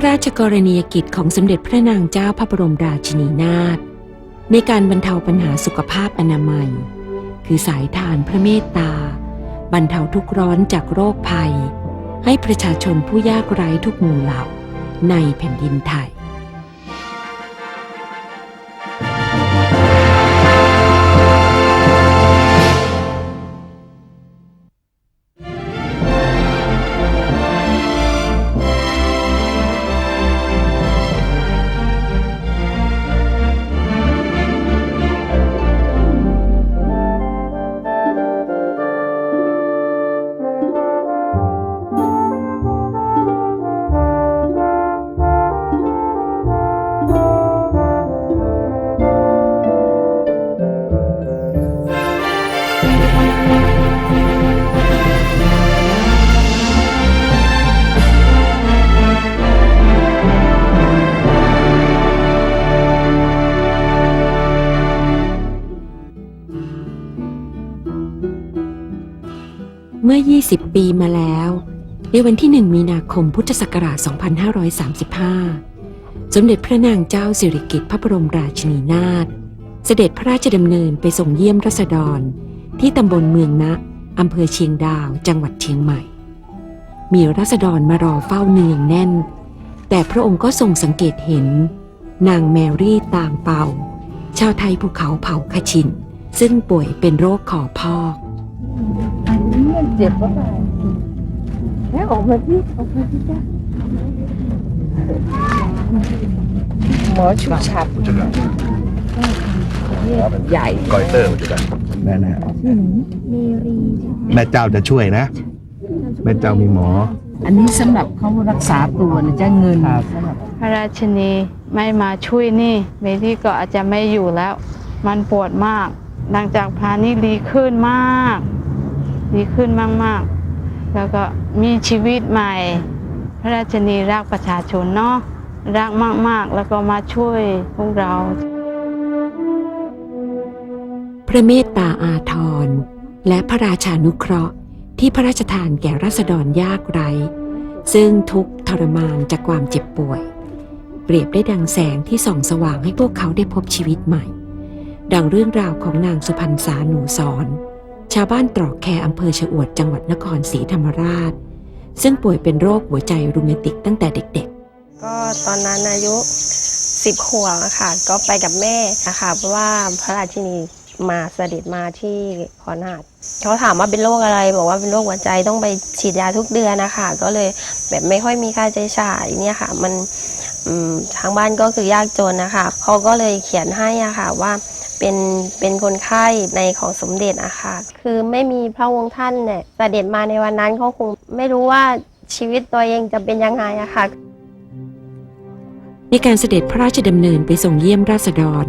ระราชกรณียกิจของสมเด็จพระนางเจ้าพระบรมราชินีนาถในการบรรเทาปัญหาสุขภาพอนามัย คือสายทานพระเมตตา บรรเทาทุกร้อนจากโรคภัย ให้ประชาชนผู้ยากไร้ทุกหมู่เหล่าในแผ่นดินไทย 20 ปีมาแล้ว ในวันที่ 1 มีนาคมพุทธศักราช 2535 สมเด็จพระนางเจ้าสิริกิติ์พระบรมราชินีนาถเสด็จพระราชดำเนินไปส่งเยี่ยมรัษฎร ที่ตำบลเมืองนะอำเภอเชียงดาว จังหวัดเชียงใหม่ มีรัษฎรมารอเฝ้าเนืองแน่น แต่พระองค์ก็ทรงสังเกตเห็น นางแมรี่ต่างเป่า ชาวไทยภูเขาเผ่าคชิน ซึ่งป่วยเป็นโรคคอพอก มันเจ็บก็ไปแล้วออกมาที่ออกมาที่จ้าหมอฉุกฉับ Ucapkan. ใหญ่ Goiter ucapkan. นั่นนะแม่เจ้าจะช่วยนะ แม่เจ้ามีหมอ อันนี้สำหรับเขารักษาตัวนะจ้าเงินสำหรับพระราชินีไม่มาช่วยนี่ เมที่ก็อาจจะไม่อยู่แล้ว มันปวดมาก หลังจากพานี่ดีขึ้นมาก ดีขึ้นมาก ๆ แล้วก็มีชีวิตใหม่ พระราชนีรักประชาชนเนาะรักมาก ๆ แล้วก็มาช่วยพวกเรา พระเมตตาอาทร และพระราชานุเคราะห์ที่พระราชทานแก่รัษฎรยากไร้ ซึ่งทุกทรมานจากความเจ็บป่วย เปรียบได้ดังแสงที่ส่องสว่างให้พวกเขาได้พบชีวิตใหม่ ดังเรื่องราวของนางสุพรรณสาหนูสอน ชาวบ้านตรอกแคอำเภอชะอวดจังหวัดนครศรีธรรมราช ซึ่งป่วยเป็นโรคหัวใจรูมาติกตั้งแต่เด็กๆก็ตอนนั้นอายุสิบขวบอะค่ะ ก็ไปกับแม่นะคะเพราะว่าพระราชินีมาเสด็จมาที่ขอนหาดเขาถามว่าเป็นโรคอะไร บอกว่าเป็นโรคหัวใจต้องไปฉีดยาทุกเดือนนะคะก็เลยแบบไม่ค่อยมีค่าใช้จ่ายเนี่ยค่ะ มันทางบ้านก็คือยากจนนะคะเขาก็เลยเขียนให้อะค่ะว่า เป็นเป็นคนไข้ในของสมเด็จอะค่ะ คือไม่มีพระองค์ท่านเนี่ยเสด็จมาในวันนั้นเขาคงไม่รู้ว่าชีวิตตัวเองจะเป็นยังไงอะค่ะ ในการเสด็จพระราชดำเนินไปทรงเยี่ยมราษฎร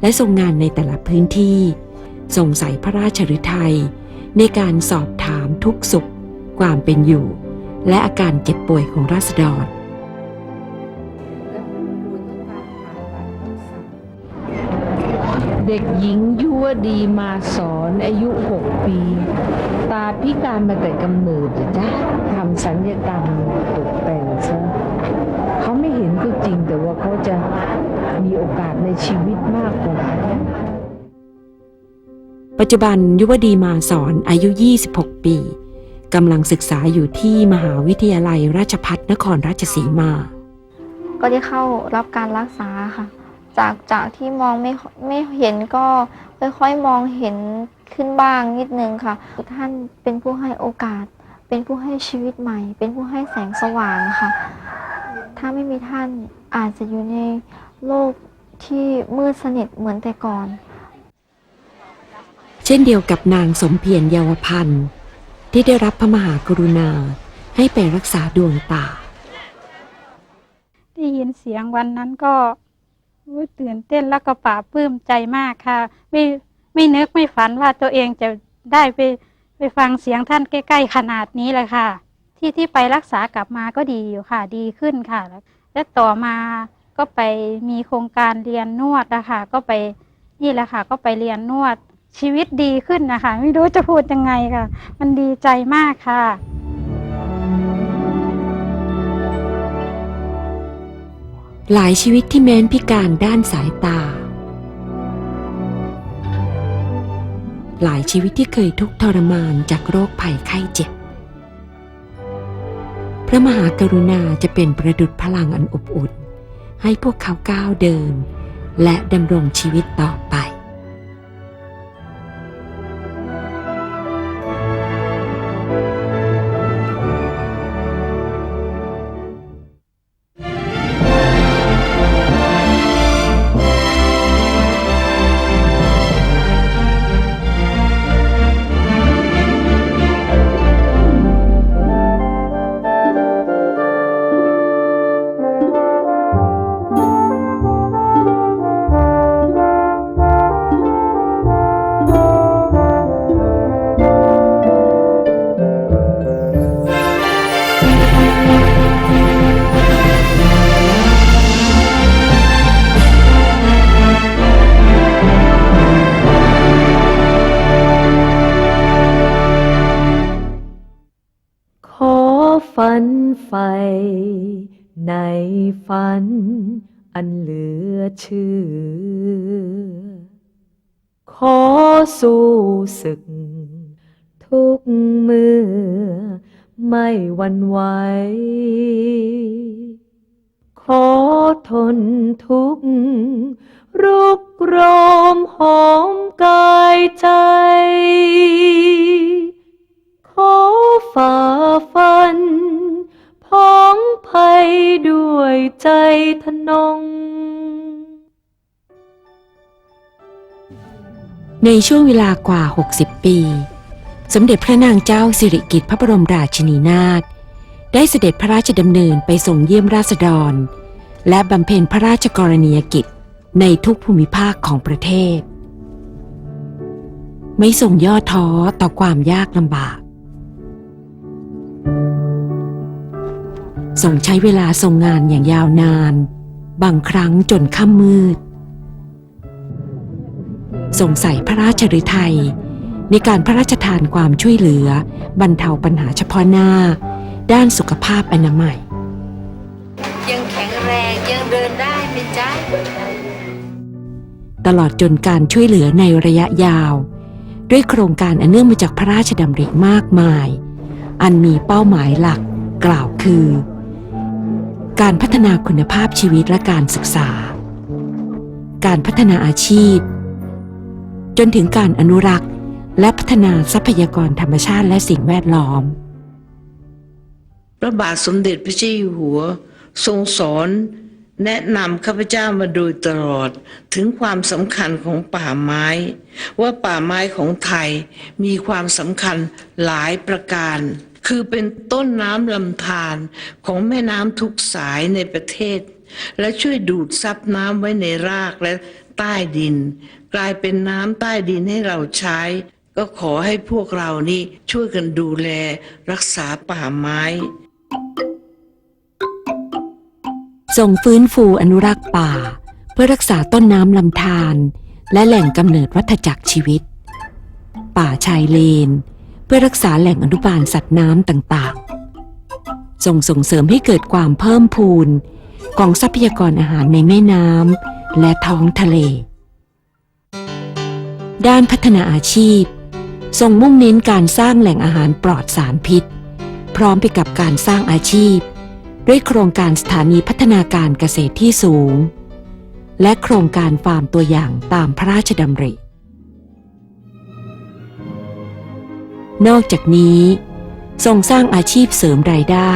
และทรงงานในแต่ละพื้นที่ทรงใส่พระราชฤทัยในการสอบถามทุกสุข ความเป็นอยู่ และอาการเจ็บป่วยของราษฎร เด็กหญิงยั่วดีมาสอนอายุหกปี ตาพิการมาแต่กำเนิดอะจ้ะทำสัญญกรรมตกแต่งซะเขาไม่เห็นก็จริงแต่ว่าเขาจะมีโอกาสในชีวิตมากกว่า ปัจจุบันยุวดีมาสอนอายุ 26 ปีกำลังศึกษาอยู่ที่มหาวิทยาลัยราชภัฏนครราชสีมา ก็ได้เข้ารับการรักษาค่ะ จากจากที่มองไม่ไม่เห็นก็ค่อยๆมองเห็นขึ้นบ้างนิดนึงค่ะ ท่านเป็นผู้ให้โอกาส เป็นผู้ให้ชีวิตใหม่ เป็นผู้ให้แสงสว่างค่ะ ถ้าไม่มีท่านอาจจะอยู่ในโลกที่มืดสนิทเหมือนแต่ก่อน เช่นเดียวกับนางสมเพียรเยาวพันธ์ ที่ได้รับพระมหากรุณาให้ไปรักษาดวงตา ได้ยินเสียงวันนั้นก็อุ๊ย ตื่นเต้นแล้วก็ปลาปลื้มใจมากค่ะ ไม่ไม่นึกไม่ฝันว่าตัวเองจะได้ไปไปฟังเสียงท่านใกล้ ๆ ขนาดนี้เลยค่ะ ที่ที่ไปรักษากลับมาก็ดีอยู่ค่ะ ดีขึ้นค่ะ และต่อมาก็ไปมีโครงการเรียนนวดนะคะก็ไปนี่แหละค่ะ ก็ไปเรียนนวดชีวิตดีขึ้นนะคะ ไม่รู้จะพูดยังไงค่ะ มันดีใจมากค่ะ หลายชีวิตที่แม้นพิการด้านสายตา หลายชีวิตที่เคยทุกข์ทรมานจากโรคภัยไข้เจ็บ พระมหากรุณาจะเป็นประดุจพลังอันอบอุ่น ให้พวกเขาก้าวเดิน และดำรงชีวิตต่อไป ในฝัน อันเหลือเชื่อ ขอสู้ศึก ทุกมือ ไม่หวันไหว ขอทนทุกข์รุกโรอ ในช่วงเวลากว่า 60 ปี สมเด็จพระนางเจ้าสิริกิติ์พระบรมราชินีนาถได้เสด็จพระราชดำเนินไปส่งเยี่ยมราษฎร และบำเพ็ญพระราชกรณียกิจในทุกภูมิภาคของประเทศ ไม่ทรงย่อท้อต่อความยากลำบากทรงใช้เวลาทรงงานอย่างยาวนาน บางครั้งจนค่ำมืด ทรงใส่พระราชฤทัยในการพระราชทานความช่วยเหลือ บรรเทาปัญหาเฉพาะหน้า ด้านสุขภาพอนามัย ยังแข็งแรงยังเดินได้ไหมจ๊ะตลอดจนการช่วยเหลือในระยะยาว ด้วยโครงการอันเนื่องมาจากพระราชดำริมากมาย อันมีเป้าหมายหลักกล่าวคือ การพัฒนาคุณภาพชีวิตและการศึกษา การพัฒนาอาชีพ จนถึงการอนุรักษ์ และพัฒนาทรัพยากรธรรมชาติและสิ่งแวดล้อม พระบาทสมเด็จพระเจ้าอยู่หัว ทรงสอนแนะนำข้าพเจ้ามาโดยตลอดถึงความสำคัญของป่าไม้ ว่าป่าไม้ของไทยมีความสำคัญหลายประการ คือเป็นต้นน้ำลำธารของแม่น้ำทุกสายในประเทศ และช่วยดูดซับน้ำไว้ในรากและ ใต้ดิน กลายเป็นน้ำใต้ดินให้เราใช้ ก็ขอให้พวกเรานี่ช่วยกันดูแลรักษาป่าไม้ส่งฟื้นฟูอนุรักษ์ป่า เพื่อรักษาต้นน้ำลำธารและแหล่งกำเนิดวัฏจักรชีวิต ป่าชายเลน เพื่อรักษาแหล่งอนุบาลสัตว์น้ำต่างๆส่งส่งเสริมให้เกิดความเพิ่มพูนของทรัพยากรอาหารในแม่น้ำ และท้องทะเล ด้านพัฒนาอาชีพทรงมุ่งเน้นการสร้างแหล่งอาหารปลอดสารพิษ พร้อมไปกับการสร้างอาชีพ ด้วยโครงการสถานีพัฒนาการเกษตรที่สูง และโครงการฟาร์มตัวอย่างตามพระราชดำริ นอกจากนี้ทรงสร้างอาชีพเสริมรายได้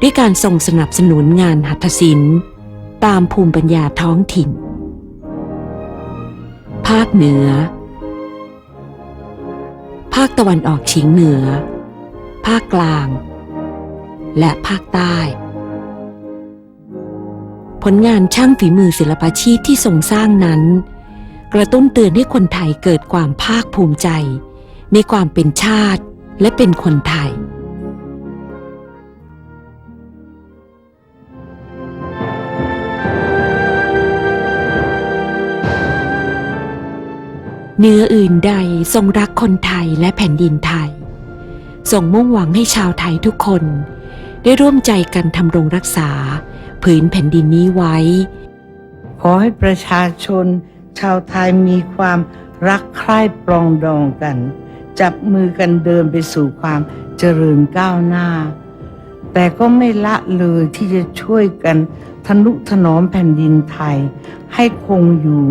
ด้วยการส่งสนับสนุนงานหัตถศิลป์ ตามภูมิปัญญาท้องถิ่น ภาคเหนือ ภาคตะวันออกเฉียงเหนือ ภาคกลาง และภาคใต้ ผลงานช่างฝีมือศิลปาชีพที่ทรงสร้างนั้น กระตุ้นเตือนให้คนไทยเกิดความภาคภูมิใจ ในความเป็นชาติและเป็นคนไทย เนื้ออื่นใดทรงรักคนไทยและแผ่นดินไทย ทรงมุ่งหวังให้ชาวไทยทุกคน ได้ร่วมใจกันทำรงรักษา ผืนแผ่นดินนี้ไว้ ขอให้ประชาชน ชาวไทยมีความรักใคร่ปรองดองกัน จับมือกันเดินไปสู่ความเจริญก้าวหน้า แต่ก็ไม่ละเลยที่จะช่วยกันทนุถนอมแผ่นดินไทยให้คงอยู่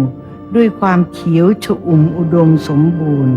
ด้วยความเขียวชอุ่มอุดมสมบูรณ์